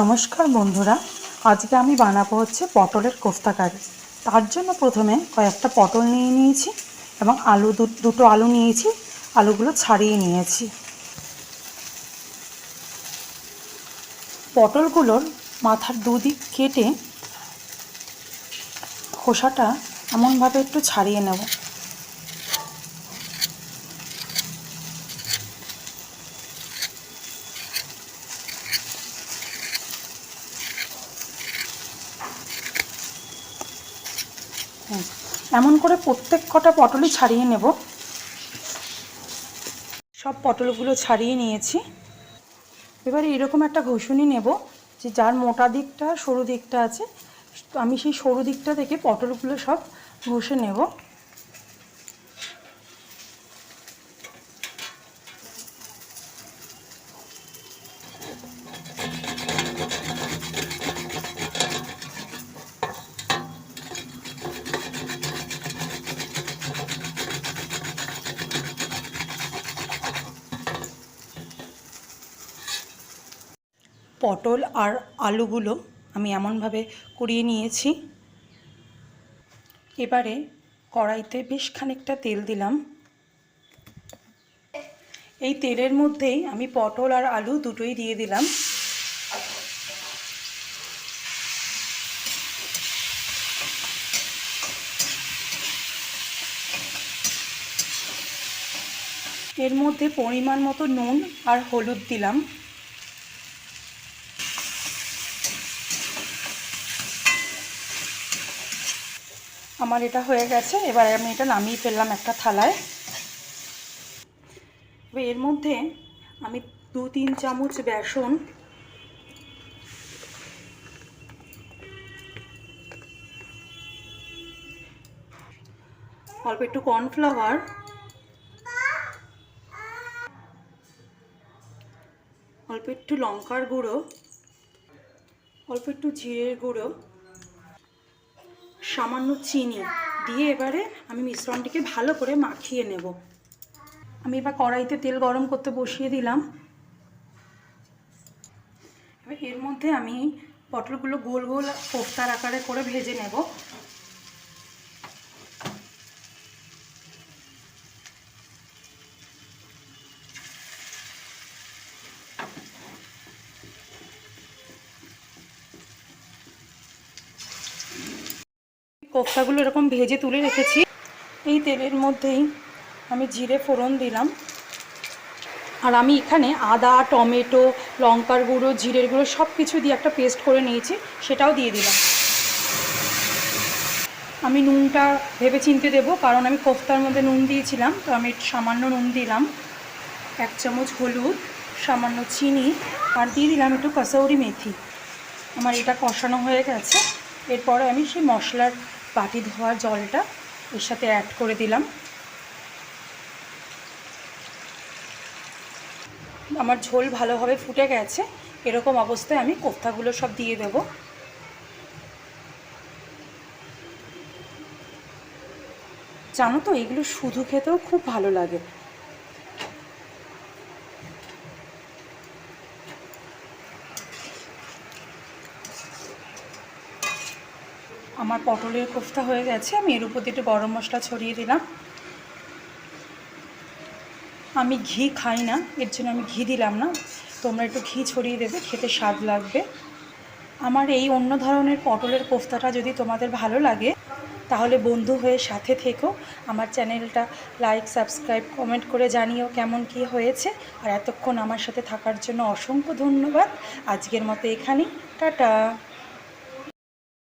নমস্কার বন্ধুরা, আজকে আমি বানাবো হচ্ছে পটলের কোফতা কারি। তার জন্য প্রথমে কয়েকটা পটল নিয়ে নিয়েছি এবং আলু দুটো আলু নিয়েছি, আলুগুলো ছাড়িয়ে নিয়েছি। পটলগুলোর মাথার দুদিক কেটে খোসাটা এমনভাবে একটু ছাড়িয়ে নেব। এমন করে প্রত্যেক কটা পটলই ছাড়িয়ে নেব। সব পটলগুলো ছাড়িয়ে নিয়েছি। এবারে এরকম একটা ঘষুনি নেব যে যার মোটা দিকটা সরু দিকটা আছে। তো আমি সেই সরু দিকটা থেকে পটলগুলো সব ঘষে নেব। পটল আর আলুগুলো আমি এমনভাবে কুড়িয়ে নিয়েছি। এবারে কড়াইতে বেশ খানিকটা তেল দিলাম। এই তেলের মধ্যেই আমি পটল আর আলু দুটোই দিয়ে দিলাম। এর মধ্যে পরিমাণ মতো নুন আর হলুদ দিলাম। আমার এটা হয়ে গেছে, এবার আমি এটা নামিয়ে ফেললাম একটা থালায়। এর মধ্যে আমি দু তিন চামচ বেসন, অল্প একটু কর্নফ্লাওয়ার, অল্প একটু লঙ্কার গুঁড়ো, অল্প একটু জিরের গুঁড়ো সামান্য চিনি দিয়ে এবারে আমি মিশ্রণটিকে ভালো করে মাখিয়ে নেব। আমি এবার কড়াইতে তেল গরম করতে বসিয়ে দিলাম। এবার এর মধ্যে আমি পটলগুলো গোল গোল কোফতার আকারে করে ভেজে নেব। কোফতাগুলো এরকম ভেজে তুলে রেখেছি। এই তেলের মধ্যেই আমি জিরে ফোড়ন দিলাম। আর আমি এখানে আদা, টমেটো, লঙ্কার গুঁড়ো, জিরের গুঁড়ো সব কিছু দিয়ে একটা পেস্ট করে নিয়েছি, সেটাও দিয়ে দিলাম। আমি নুনটা ভেবে চিনতে দেবো, কারণ আমি কোফতার মধ্যে নুন দিয়েছিলাম, তো আমি সামান্য নুন দিলাম। এক চামচ হলুদ, সামান্য চিনি, আর দিয়ে দিলাম একটু কসৌরি মেথি। আমার এটা কষানো হয়ে গেছে। এরপরে আমি সেই মশলার বাটি ধোয়া জলটা এর সাথে অ্যাড করে দিলাম। আমার ঝোল ভালোভাবে ফুটে গেছে, এরকম অবস্থায় আমি কোফতাগুলো সব দিয়ে দেব। জানো তো, এগুলো শুধু খেতেও খুব ভালো লাগে। আমার পটলের কোফতা হয়ে গেছে, আমি এর উপর একটু গরম মশলা ছড়িয়ে দিলাম। আমি ঘি খাই না, এর জন্য আমি ঘি দিলাম না। তোমরা একটু ঘি ছড়িয়ে দেবে, খেতে স্বাদ লাগবে। আমার এই অন্য ধরনের পটলের কোফতাটা যদি তোমাদের ভালো লাগে, তাহলে বন্ধু হয়ে সাথে থেকো। আমার চ্যানেলটা লাইক, সাবস্ক্রাইব, কমেন্ট করে জানিও কেমন কি হয়েছে। আর এতক্ষণ আমার সাথে থাকার জন্য অসংখ্য ধন্যবাদ। আজকের মতো এখানেই, টাটা।